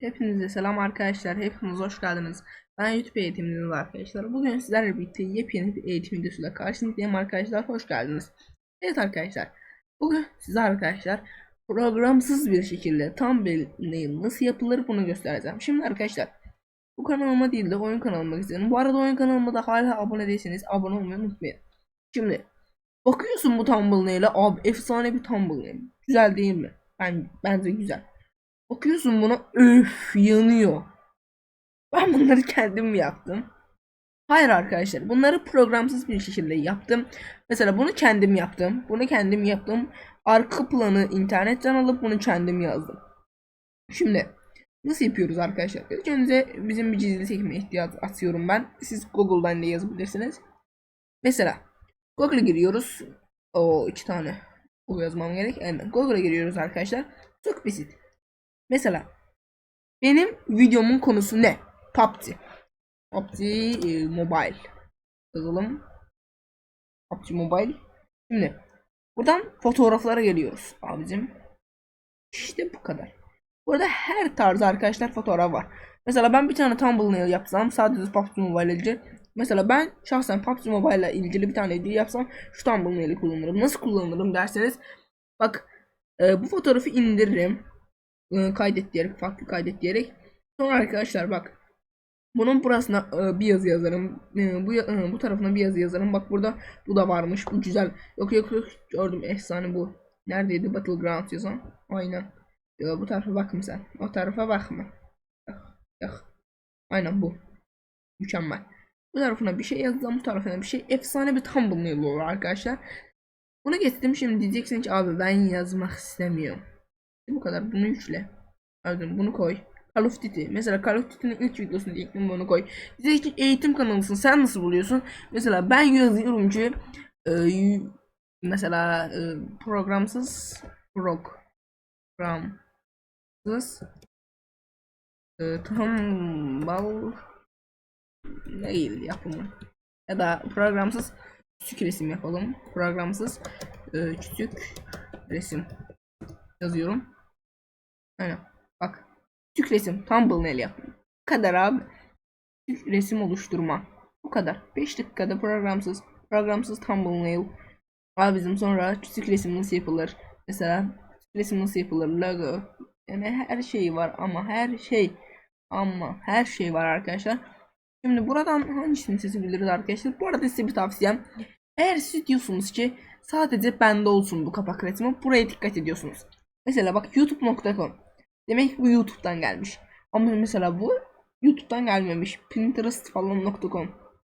Hepinize selam arkadaşlar. Hepiniz hoş geldiniz. Ben YouTube eğitimciniz arkadaşlar. Bugün sizlerle birlikte yepyeni bir eğitim videosuyla karşınızdayım arkadaşlar. Hoş geldiniz. Evet arkadaşlar. Bugün size arkadaşlar programsız bir şekilde thumbnail nasıl yapılır bunu göstereceğim. Şimdi arkadaşlar bu kanalıma değil de oyun kanalıma izleyin. Bu arada oyun kanalıma da hala abone değilseniz abone olmayı unutmayın. Şimdi bakıyorsun bu thumbnail'e abi efsane bir thumbnail. Güzel değil mi? Ben bence güzel. Bakıyorsun buna öf yanıyor. Ben bunları kendim yaptım. Hayır arkadaşlar bunları programsız bir şekilde yaptım. Mesela bunu kendim yaptım. Bunu kendim yaptım. Arka planı internetten alıp bunu kendim yazdım. Şimdi nasıl yapıyoruz arkadaşlar? İlk önce bizim bir çizgi çekme ihtiyaç atıyorum ben. Siz Google'dan da yazabilirsiniz. Mesela Google'a giriyoruz. O iki tane. Bu yazmam gerek. Aynen. Google'a giriyoruz arkadaşlar. Çok basit. Mesela benim videomun konusu ne? PUBG. PUBG e, Mobile. Yazalım. PUBG Mobile. Şimdi buradan fotoğraflara geliyoruz abicim. İşte bu kadar. Burada her tarz arkadaşlar fotoğraf var. Mesela ben bir tane thumbnail yapsam sadece PUBG Mobile ile ilgili. Mesela ben şahsen PUBG Mobile ile ilgili bir tane video yapsam şu thumbnail'i kullanırım. Nasıl kullanırım derseniz bak e, bu fotoğrafı indiririm e, kaydet diyerek farklı kaydet diyerek. Sonra arkadaşlar bak bunun burasına e, bir yazı yazarım. E, bu bu tarafına bir yazı yazarım. Bak burada bu da varmış bu güzel. Yok yok yok gördüm efsane bu. Neredeydi? Battleground yazan. Aynen. Ya, bu tarafa bakma sen. O tarafa bakma. Yok, yok. aynen bu. Mükemmel. Bu tarafına bir şey yazdım bu tarafına bir şey. Efsane bir thumbnail olur arkadaşlar. Bunu getirdim şimdi diyeceksin ki abi ben yazmak istemiyorum bu kadar. Bunu yükle. Pardon bunu koy. Call of Duty. Mesela Call of Duty'nin ilk videosunu ekledim bunu koy. Bize için eğitim kanalısın. Sen nasıl buluyorsun? Mesela ben yazıyorum ki e, mesela e, programsız programsız e, thumbnail değil yapımı ya da programsız küçük resim yapalım. Programsız e, küçük resim yazıyorum. Aynen. Bak. Küçük resim. Thumbnail yap. Bu kadar abi. Küçük resim oluşturma. Bu kadar. 5 dakikada programsız. Programsız thumbnail. Abi bizim sonra küçük resim nasıl yapılır? Mesela küçük resim nasıl yapılır? Logo. Yani her şey var ama her şey ama her şey var arkadaşlar. Şimdi buradan hangisini seçebiliriz arkadaşlar? Bu arada size bir tavsiyem. Eğer siz diyorsunuz ki sadece bende olsun bu kapak resmi buraya dikkat ediyorsunuz. Mesela bak youtube.com. Demek ki bu YouTube'dan gelmiş. Ama mesela bu YouTube'dan gelmemiş. Pinterest falan.com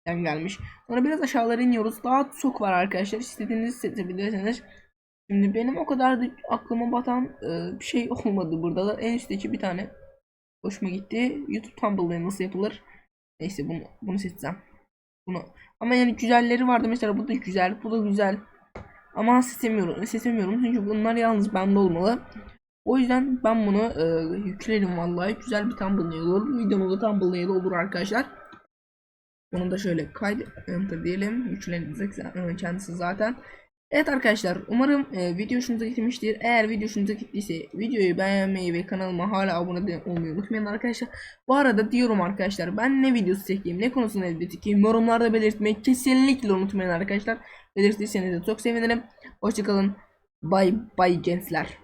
yani gelmiş. Sonra biraz aşağılara iniyoruz. Daha çok var arkadaşlar. İstediğinizi seçebilirsiniz. Şimdi benim o kadar da aklıma batan e, bir şey olmadı burada da. En üstteki bir tane hoşuma gitti. YouTube thumbnail nasıl yapılır? Neyse bunu bunu seçeceğim. Bunu ama yani güzelleri vardı mesela bu da güzel, bu da güzel. Ama seçemiyorum, seçemiyorum çünkü bunlar yalnız bende olmalı. O yüzden ben bunu e, yüklerim vallahi. Güzel bir thumbnail olur. Videomda thumbnail olur arkadaşlar. Bunu da şöyle kaydet enter diyelim. Yüklenecek kendisi zaten. Evet arkadaşlar umarım e, video hoşunuza gitmiştir. Eğer video hoşunuza gittiyse videoyu beğenmeyi ve kanalıma hala abone olmayı unutmayın arkadaşlar. Bu arada diyorum arkadaşlar ben ne videosu çekeyim ne konusunu elde çekeyim yorumlarda belirtmeyi kesinlikle unutmayın arkadaşlar. Belirtirseniz de çok sevinirim. Hoşçakalın. Bye bye gençler.